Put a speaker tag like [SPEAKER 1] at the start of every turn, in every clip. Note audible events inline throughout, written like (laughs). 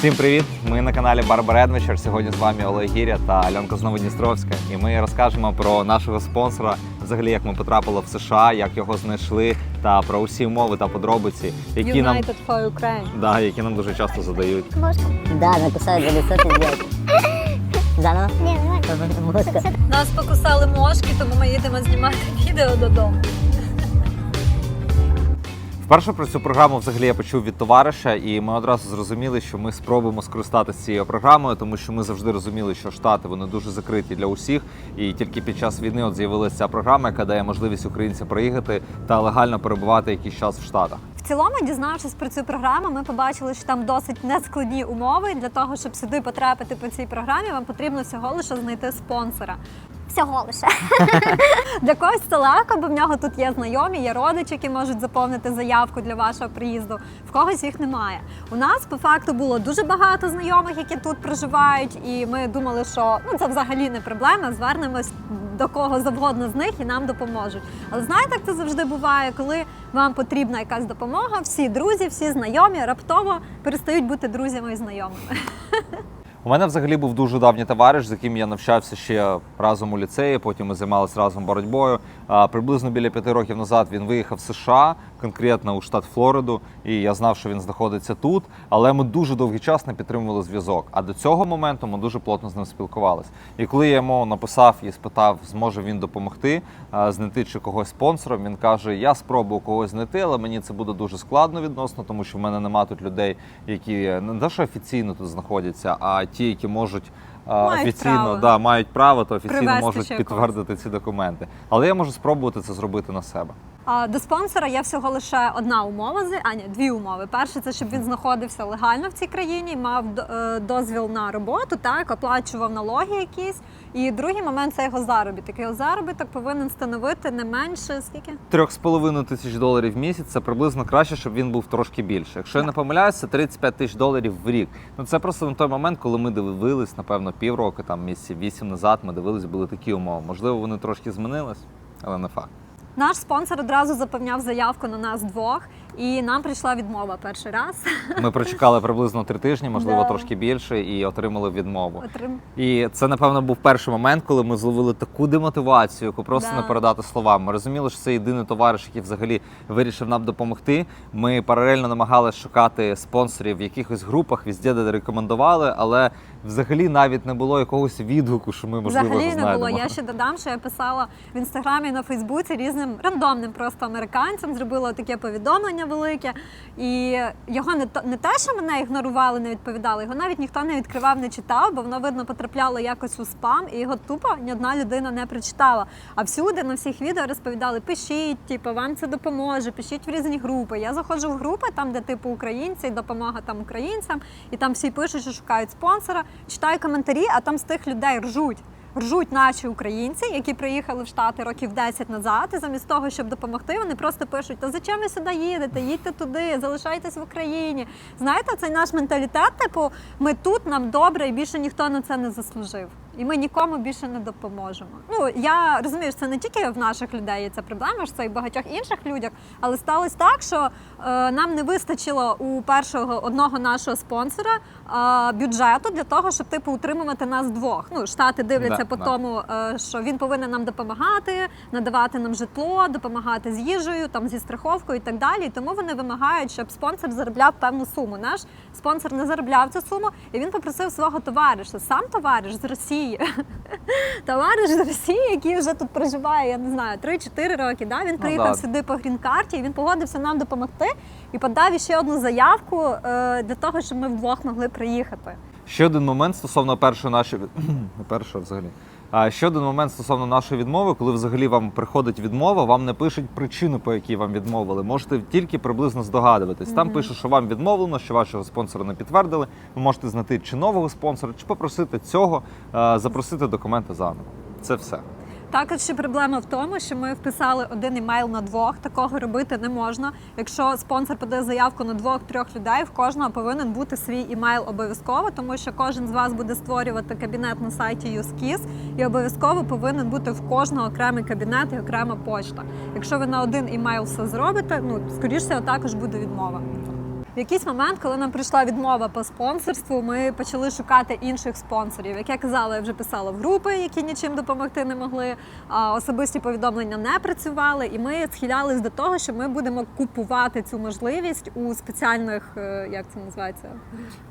[SPEAKER 1] Всім привіт! Ми на каналі Барбар Adventure. Сьогодні з вами Олег Гіря та Альонка Зноводністровська. І ми розкажемо про нашого спонсора, взагалі як ми потрапили в США, як його знайшли, та про усі умови та подробиці, які нам
[SPEAKER 2] United for Ukraine.
[SPEAKER 1] да, які нам дуже часто задають.
[SPEAKER 3] Мошку.
[SPEAKER 4] Да, она за лицо. Заново?
[SPEAKER 3] Ні,
[SPEAKER 2] Нас покусали мошки, тому ми їдемо знімати (laughs) відео додому.
[SPEAKER 1] Вперше про цю програму взагалі я почув від товариша, і ми одразу зрозуміли, що ми спробуємо скористатися цією програмою, тому що ми завжди розуміли, що штати вони дуже закриті для усіх. І тільки під час війни от з'явилася ця програма, яка дає можливість українцям приїхати та легально перебувати якийсь час в Штатах.
[SPEAKER 2] В цілому, дізнавшись про цю програму, ми побачили, що там досить нескладні умови. Для того, щоб сюди потрапити по цій програмі, вам потрібно всього лише знайти спонсора.
[SPEAKER 3] Всього лише. (laughs)
[SPEAKER 2] Для когось це легко, бо в нього тут є знайомі, є родичі, які можуть заповнити заявку для вашого приїзду. В когось їх немає. У нас по факту було дуже багато знайомих, які тут проживають, і ми думали, що ну це взагалі не проблема. Звернемось до кого завгодно з них і нам допоможуть. Але знаєте, як це завжди буває, коли вам потрібна якась допомога, всі друзі, всі знайомі раптово перестають бути друзями і знайомими. (laughs)
[SPEAKER 1] У мене взагалі був дуже давній товариш, з яким я навчався ще разом у ліцеї. Потім ми займалися разом боротьбою. Приблизно біля п'яти років назад він виїхав в США, конкретно у штат Флориду, і я знав, що він знаходиться тут. Але ми дуже довгий час не підтримували зв'язок. А до цього моменту ми дуже плотно з ним спілкувалися. І коли я йому написав і спитав, зможе він допомогти знайти чи когось спонсором, він каже: Я спробую когось знайти, але мені це буде дуже складно відносно, тому що в мене нема тут людей, які не те, що офіційно тут знаходяться, а ті, які можуть.
[SPEAKER 2] Мають
[SPEAKER 1] офіційно
[SPEAKER 2] право.
[SPEAKER 1] да, мають право, то офіційно
[SPEAKER 2] Привезти
[SPEAKER 1] можуть
[SPEAKER 2] ще
[SPEAKER 1] підтвердити ці документи. Але я можу спробувати це зробити на себе.
[SPEAKER 2] А, До спонсора є всього лише одна умова з а ні, дві умови. Перше, це щоб він знаходився легально в цій країні, мав д- е, дозвіл на роботу, так оплачував налоги якісь. І другий момент це його заробіток. Його заробіток повинен становити не менше скільки?
[SPEAKER 1] Трьох з половиною тисяч доларів в місяць це приблизно краще, щоб він був трошки більше. Якщо я не помиляюсь, це 35 тисяч доларів в рік. Ну це просто на той момент, коли ми дивились, напевно, півроку, там місяців вісім назад. Ми дивились, були такі умови. Можливо, вони трошки змінились, але не факт.
[SPEAKER 2] Наш спонсор одразу заповняв заявку на нас двох, і нам прийшла відмова перший раз.
[SPEAKER 1] Ми прочекали (laughs) приблизно три тижні, можливо,
[SPEAKER 2] Да.
[SPEAKER 1] трошки більше, і отримали відмову.
[SPEAKER 2] Отрим...
[SPEAKER 1] І це, напевно, був перший момент, коли ми зловили таку демотивацію, яку просто
[SPEAKER 2] Да.
[SPEAKER 1] не передати словами. Ми розуміли, що це єдиний товариш, який взагалі вирішив нам допомогти. Ми паралельно намагалися шукати спонсорів в якихось групах, везде, де рекомендували, але взагалі навіть не було якогось відгуку, що ми можливо
[SPEAKER 2] Взагалі не
[SPEAKER 1] знайдемо.
[SPEAKER 2] було. Я ще додам, що я писала в інстаграмі і на Фейсбуці різним рандомним просто американцям. Зробила таке повідомлення велике. І його не то не те, що мене ігнорували, не відповідали. Його навіть ніхто не відкривав, не читав, бо воно видно потрапляло якось у спам, і його тупо ні одна людина не прочитала. А всюди на всіх відео розповідали: пишіть, типу, вам це допоможе, пишіть в різні групи. Я заходжу в групи, там, де типу українці, допомога там українцям, і там всі пишуть, що шукають спонсора. Читаю коментарі, а там з тих людей ржуть. Ржуть наші українці, які приїхали в Штати років 10 назад, і замість того, щоб допомогти, вони просто пишуть: Та зачем ви сюди їдете? Їдьте туди, залишайтесь в Україні. Знаєте, цей наш менталітет, типу, ми тут, нам добре, і більше ніхто на це не заслужив. І ми нікому більше не допоможемо. Ну я розумію, що це не тільки в наших людей є ця проблема, що це і в багатьох інших людях. Але сталося так, що е, нам не вистачило у першого одного нашого спонсора е, бюджету для того, щоб типу утримувати нас двох. Ну штати дивляться
[SPEAKER 1] Да,
[SPEAKER 2] по
[SPEAKER 1] да.
[SPEAKER 2] тому, е, що він повинен нам допомагати, надавати нам житло, допомагати з їжею, там зі страховкою і так далі. І тому вони вимагають, щоб спонсор заробляв певну суму. Наш спонсор не заробляв цю суму, і він попросив свого товариша. Сам товариш з Росії. (laughs) Товариш з Росії, який вже тут проживає, я не знаю, 3-4 роки. Да? Він приїхав
[SPEAKER 1] да.
[SPEAKER 2] сюди по грін-карті, і він погодився нам допомогти і подав ще одну заявку е, для того, щоб ми вдвох могли приїхати.
[SPEAKER 1] Ще один момент стосовно першої нашої (clears throat) першого взагалі. А ще один момент стосовно нашої відмови, коли взагалі вам приходить відмова, вам не пишуть причину, по якій вам відмовили. Можете тільки приблизно здогадуватись. Там пише, що вам відмовлено, що вашого спонсора не підтвердили. Ви можете знайти чи нового спонсора, чи попросити цього, е, запросити документи заново. Це все.
[SPEAKER 2] Також ще проблема в тому, що ми вписали один емейл на двох. Такого робити не можна. Якщо спонсор подає заявку на двох-трьох людей, в кожного повинен бути свій емейл обов'язково, тому що кожен з вас буде створювати кабінет на сайті YouSkiss, і обов'язково повинен бути в кожного окремий кабінет і окрема почта. Якщо ви на один емейл все зробите, ну скоріше також буде відмова. В якийсь момент, коли нам прийшла відмова по спонсорству, ми почали шукати інших спонсорів. Як я казала, я вже писала в групи, які нічим допомогти не могли. Особисті повідомлення не працювали, і ми схилялись до того, що ми будемо купувати цю можливість у спеціальних, е, як це називається,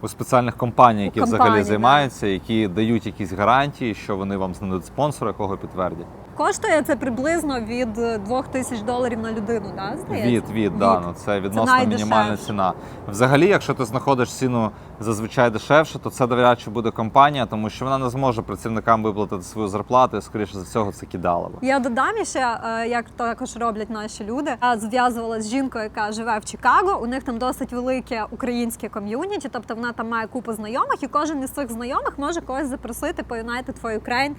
[SPEAKER 1] У спеціальних компаній, які
[SPEAKER 2] У
[SPEAKER 1] взагалі
[SPEAKER 2] компаній,
[SPEAKER 1] займаються, які дають якісь гарантії, що вони вам знайдуть спонсора, якого підтвердять.
[SPEAKER 2] Коштує це приблизно від 2 тисяч доларів на людину, да, здається?
[SPEAKER 1] Від, від, да, ну це відносно
[SPEAKER 2] найдешевше.
[SPEAKER 1] мінімальна ціна. Взагалі, якщо ти знаходиш ціну зазвичай дешевше, то це навряд чи буде компанія, тому що вона не зможе працівникам виплатити свою зарплату, і скоріше за всього це кидалово.
[SPEAKER 2] Я додам ще, е, як також роблять наші люди. Я зв'язувалася з жінкою, яка живе в Чикаго. У них там досить велике українське ком'юніті, тобто вона там має купу знайомих, і кожен із цих знайомих може когось запросити по United for Ukraine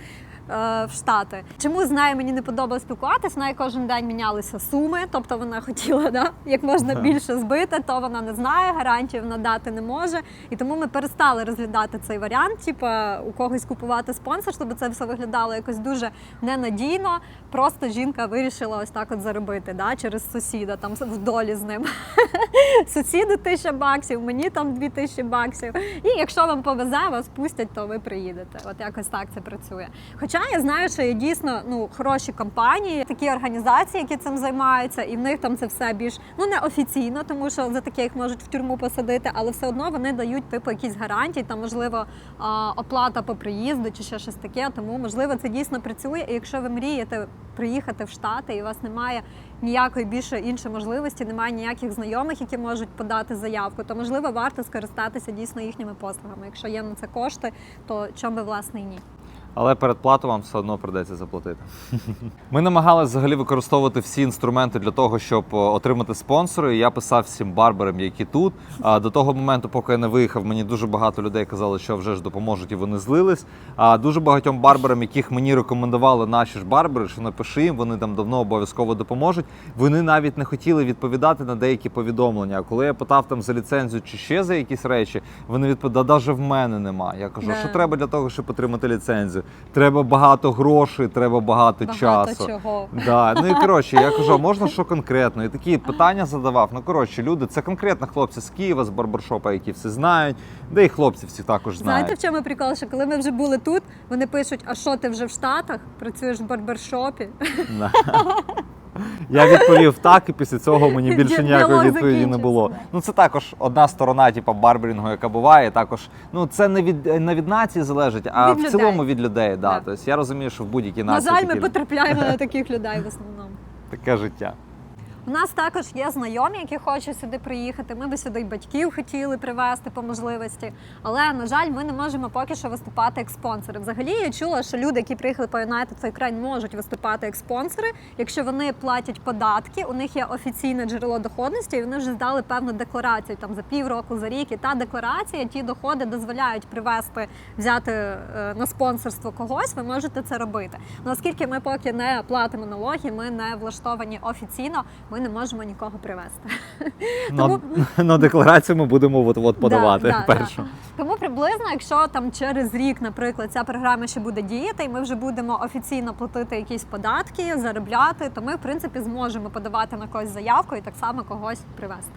[SPEAKER 2] е, в Штати. Чому з нею мені не подобалося спілкуватися? В неї кожен день мінялися суми, тобто вона хотіла да, як можна більше збити, то вона не знає, гарантію вона дати не може. І тому ми перестали розглядати цей варіант, типа у когось купувати спонсорство, бо це все виглядало якось дуже ненадійно. Просто жінка вирішила ось так от заробити да, через сусіда, там в долі з ним. (laughs) Сусіду тисяча баксів, мені там дві тисячі баксів. І якщо вам повезе, вас пустять, то ви приїдете. От якось так це працює. Хоча я знаю, що є дійсно ну хороші компанії, такі організації, які цим займаються, і в них там це все більш ну не офіційно, тому що за таке їх можуть в тюрму посадити, але все одно вони дають типу якісь гарантії, там можливо оплата по приїзду чи ще щось таке. Тому можливо це дійсно працює. І якщо ви мрієте приїхати в Штати, і у вас немає ніякої більше іншої можливості, немає ніяких знайомих, які можуть подати заявку, то можливо варто скористатися дійсно їхніми послугами. Якщо є на це кошти, то чому би власне і ні.
[SPEAKER 1] Але передплату вам все одно придеться заплатити. (laughs) Ми намагалися взагалі використовувати всі інструменти для того, щоб е, отримати спонсори. Я писав всім барберам, які тут. А до того моменту, поки я не виїхав, мені дуже багато людей казали, що вже ж допоможуть, і вони злились. А дуже багатьом барберам, яких мені рекомендували наші ж барбери, що напиши їм, вони там давно обов'язково допоможуть. Вони навіть не хотіли відповідати на деякі повідомлення. А коли я питав там за ліцензію чи ще за якісь речі, вони відповідали, навіть в мене нема. Я кажу, що треба для того, щоб отримати ліцензію? Треба багато грошей, треба багато,
[SPEAKER 2] Багато
[SPEAKER 1] часу.
[SPEAKER 2] чого.
[SPEAKER 1] Да. Ну і коротше, я кажу, (laughs) можна що конкретно? І такі питання задавав. Ну коротше, люди, це конкретно хлопці з Києва, з барбершопа, які всі знають, де і хлопці всі також знають.
[SPEAKER 2] Знаєте, в чому прикол? Що коли ми вже були тут, вони пишуть: а що ти вже в Штатах? Працюєш в барбершопі?
[SPEAKER 1] Да. (laughs) Я відповів так, і після цього мені більше ніякої відповіді не було. Ну це також одна сторона, типу, барберінгу, яка буває. Також ну це не від не від нації залежить, а
[SPEAKER 2] Від
[SPEAKER 1] в
[SPEAKER 2] людей.
[SPEAKER 1] цілому від людей. Да.
[SPEAKER 2] Да.
[SPEAKER 1] Тобто я розумію, що в будь-якій
[SPEAKER 2] На
[SPEAKER 1] нації
[SPEAKER 2] жаль, ми потрапляємо (laughs) на таких людей в основному.
[SPEAKER 1] таке життя.
[SPEAKER 2] У нас також є знайомі, які хочуть сюди приїхати. Ми би сюди й батьків хотіли привезти по можливості. Але на жаль, ми не можемо поки що виступати як спонсори. Взагалі я чула, що люди, які приїхали по United for Ukraine, можуть виступати як спонсори, якщо вони платять податки. У них є офіційне джерело доходності, і вони вже здали певну декларацію там за півроку, за рік. І та декларація, ті доходи дозволяють привезти, взяти е, на спонсорство когось. Ви можете це робити. Ну, оскільки ми поки не платимо налоги, ми не влаштовані офіційно, ми не можемо нікого привезти.
[SPEAKER 1] Тому (laughs) на декларацію ми будемо от, от подавати
[SPEAKER 2] Да, да,
[SPEAKER 1] першу.
[SPEAKER 2] да. Тому приблизно, якщо там через рік, наприклад, ця програма ще буде діяти, і ми вже будемо офіційно платити якісь податки, заробляти, то ми в принципі зможемо подавати на когось заявку і так само когось привезти.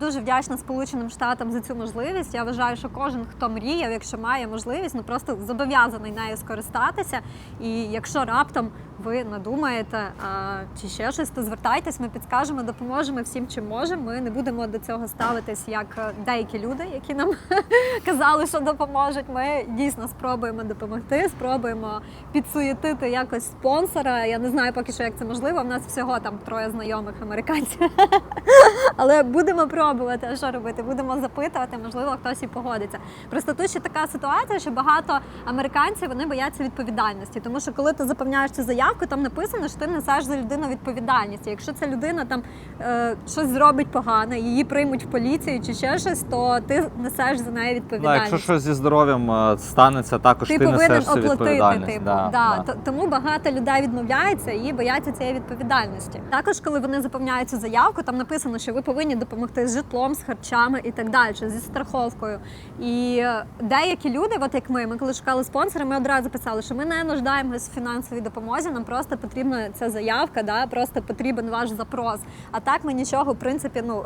[SPEAKER 2] Дуже вдячна Сполученим Штатам за цю можливість. Я вважаю, що кожен, хто мріяв, якщо має можливість, ну просто зобов'язаний нею скористатися. І якщо раптом ви надумаєте а, чи ще щось, то звертайтесь, ми підскажемо, допоможемо всім, чим можемо. Ми не будемо до цього ставитись як е, деякі люди, які нам (laughs) казали, що допоможуть. Ми дійсно спробуємо допомогти, спробуємо підсуєтити якось спонсора. Я не знаю поки що, як це можливо. У нас всього там троє знайомих американців. (laughs) Але будемо пробувати, а що робити? Будемо запитувати, можливо, хтось і погодиться. Просто тут ще така ситуація, що багато американців вони бояться відповідальності, тому що коли ти заповняєш цю заявку, там написано, що ти несеш за людину відповідальність. І якщо ця людина там е, щось зробить погане, її приймуть в поліцію чи ще щось, то ти несеш за неї
[SPEAKER 1] Да,
[SPEAKER 2] відповідальність.
[SPEAKER 1] якщо щось зі здоров'ям е, станеться, також
[SPEAKER 2] Ти
[SPEAKER 1] ти,
[SPEAKER 2] повинен
[SPEAKER 1] несеш
[SPEAKER 2] оплатити,
[SPEAKER 1] відповідальність.
[SPEAKER 2] типу.
[SPEAKER 1] Да,
[SPEAKER 2] Да,
[SPEAKER 1] да.
[SPEAKER 2] Тому багато людей відмовляються і бояться цієї відповідальності. Також, коли вони заповняють цю заявку, там написано, що ви повинні допомогти з житлом, з харчами і так далі, зі страховкою. І деякі люди, от як ми, ми коли шукали спонсора, ми одразу писали, що ми не нуждаємося в фінансовій допомозі. Нам просто потрібна ця заявка, да, просто потрібен ваш запрос. А так ми нічого, в принципі, ну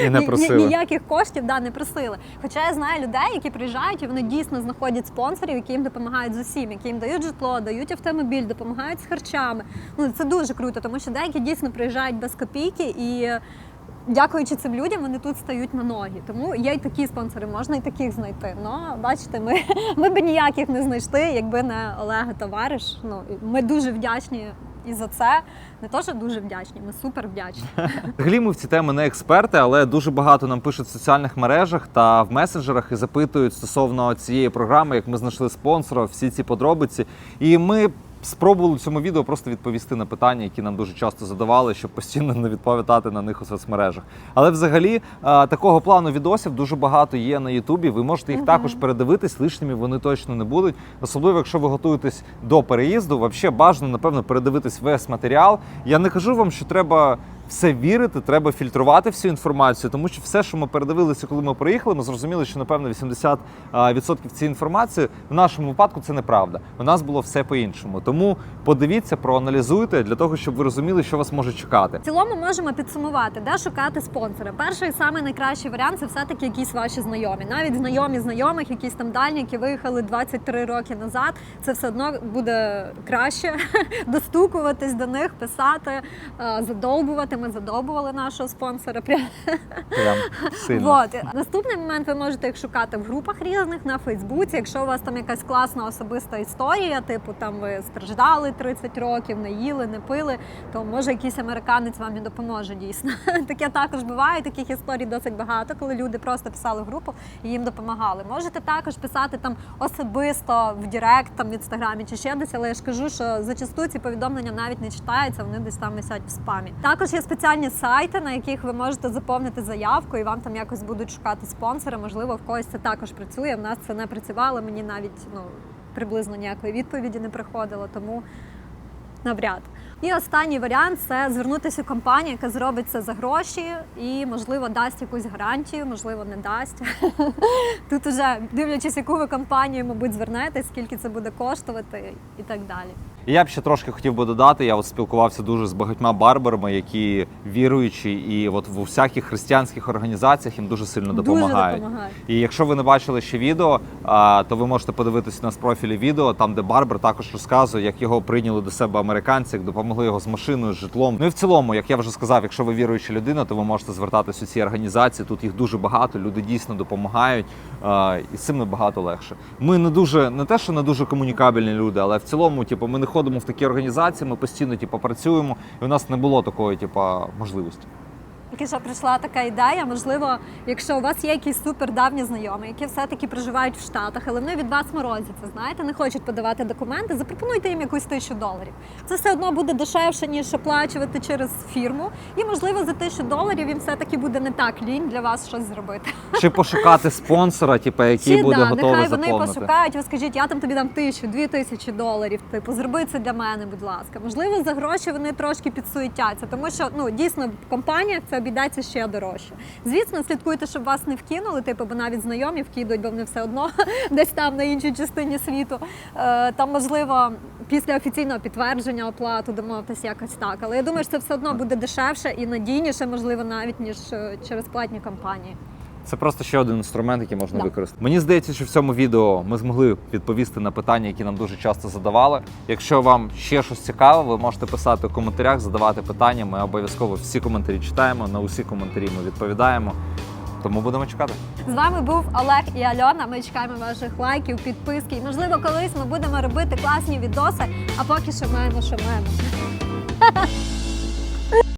[SPEAKER 1] І не (laughs)
[SPEAKER 2] ні- ні-
[SPEAKER 1] просили.
[SPEAKER 2] ніяких коштів да, не просили. Хоча я знаю людей, які приїжджають і вони дійсно знаходять спонсорів, які їм допомагають з усім, які їм дають житло, дають автомобіль, допомагають з харчами. Ну це дуже круто, тому що деякі дійсно приїжджають без копійки і. Дякуючи цим людям, вони тут стають на ноги. Тому є й такі спонсори, можна і таких знайти. Ну, бачите, ми, (laughs) ми б ніяких не знайшли, якби не Олега товариш. Ну, ми дуже вдячні і за це. Не то, що дуже вдячні, ми супер вдячні. (laughs)
[SPEAKER 1] Взагалі ми в ці теми не експерти, але дуже багато нам пишуть в соціальних мережах та в месенджерах і запитують стосовно цієї програми, як ми знайшли спонсора, всі ці подробиці. І ми спробували в цьому відео просто відповісти на питання, які нам дуже часто задавали, щоб постійно не відповідати на них у соцмережах. Але взагалі такого плану відосів дуже багато є на Ютубі. Ви можете їх також передивитись, лишніми вони точно не будуть. Особливо, якщо ви готуєтесь до переїзду, взагалі бажано, напевно, передивитись весь матеріал. Я не кажу вам, що треба все вірити, треба фільтрувати всю інформацію, тому що все, що ми передивилися, коли ми приїхали, ми зрозуміли, що напевно 80% відсотків цієї інформації в нашому випадку це неправда. У нас було все по-іншому. Тому подивіться, проаналізуйте для того, щоб ви розуміли, що вас може чекати.
[SPEAKER 2] В цілому можемо підсумувати, де шукати спонсора. Перший самий найкращий варіант це все-таки якісь ваші знайомі. Навіть знайомі знайомих, якісь там дальні, які виїхали 23 роки назад. Це все одно буде краще (laughs) достукуватись до них, писати, е, задовбувати. Ми задовбували нашого спонсора. Прям
[SPEAKER 1] Прям сильно.
[SPEAKER 2] Вот. Наступний момент ви можете їх шукати в групах різних на Фейсбуці. Якщо у вас там якась класна особиста історія, типу там ви страждали 30 років, не їли, не пили, то може якийсь американець вам і допоможе дійсно. (laughs) Таке також буває. Таких історій досить багато, коли люди просто писали в групу і їм допомагали. Можете також писати там особисто в Директ, там в інстаграмі чи ще десь, але я ж кажу, що зачасту ці повідомлення навіть не читаються, вони десь там висять в спамі. Також є спеціальні сайти, на яких ви можете заповнити заявку, і вам там якось будуть шукати спонсори. Можливо, в когось це також працює. В нас це не працювало. Мені навіть ну приблизно ніякої відповіді не приходило, тому навряд. І останній варіант це звернутися у компанію, яка зробить це за гроші і, можливо, дасть якусь гарантію, можливо, не дасть. (laughs) Тут уже дивлячись, яку ви компанію, мабуть, звернетесь, скільки це буде коштувати і так далі.
[SPEAKER 1] І Я б ще трошки хотів би додати. Я от спілкувався дуже з багатьма барбарами, які віруючі, і от в усяких християнських організаціях їм дуже сильно допомагають.
[SPEAKER 2] Дуже допомагають.
[SPEAKER 1] І якщо ви не бачили ще відео, то ви можете подивитися у нас профілі відео, там де Барбер також розказує, як його прийняли до себе американці, як допомогли його з машиною, з житлом. Ну і в цілому, як я вже сказав, якщо ви віруюча людина, то ви можете звертатись у ці організації. Тут їх дуже багато, люди дійсно допомагають, і з цим набагато легше. Ми не дуже не те, що не дуже комунікабельні люди, але в цілому, типу, ми не ходимо в такі організації, ми постійно типу, працюємо, і у нас не було такої, типу, можливості.
[SPEAKER 2] Тільки що прийшла така ідея. Можливо, якщо у вас є якісь супер давні знайомі, які все-таки проживають в Штатах, але вони від вас морозяться, знаєте, не хочуть подавати документи, запропонуйте їм якусь тисячу доларів. Це все одно буде дешевше, ніж оплачувати через фірму. І можливо за тисячу доларів їм все-таки буде не так лінь для вас щось зробити.
[SPEAKER 1] Чи пошукати спонсора, типу, який
[SPEAKER 2] Чи
[SPEAKER 1] буде
[SPEAKER 2] да,
[SPEAKER 1] готовий
[SPEAKER 2] нехай вони пошукають, ви скажіть, я там тобі дам тисячу, дві тисячі доларів. Типу, зроби це для мене, будь ласка. Можливо, за гроші вони трошки підсуетяться, тому що ну дійсно в компаніях це обійдеться ще дорожче. Звісно, слідкуйте, щоб вас не вкинули, типу, бо навіть знайомі вкидуть, бо вони все одно (laughs) десь там на іншій частині світу. Е, там можливо після офіційного підтвердження оплату домовитись якось так. Але я думаю, що це все одно буде дешевше і надійніше, можливо, навіть ніж е, через платні компанії.
[SPEAKER 1] Це просто ще один інструмент, який можна
[SPEAKER 2] Да.
[SPEAKER 1] використати. Мені здається, що в цьому відео ми змогли відповісти на питання, які нам дуже часто задавали. Якщо вам ще щось цікаве, ви можете писати у коментарях, задавати питання. Ми обов'язково всі коментарі читаємо. На усі коментарі ми відповідаємо. Тому будемо чекати.
[SPEAKER 2] З вами був Олег і Альона. Ми чекаємо ваших лайків, підписки. І можливо, колись ми будемо робити класні відоси. А поки що маємо, що маємо.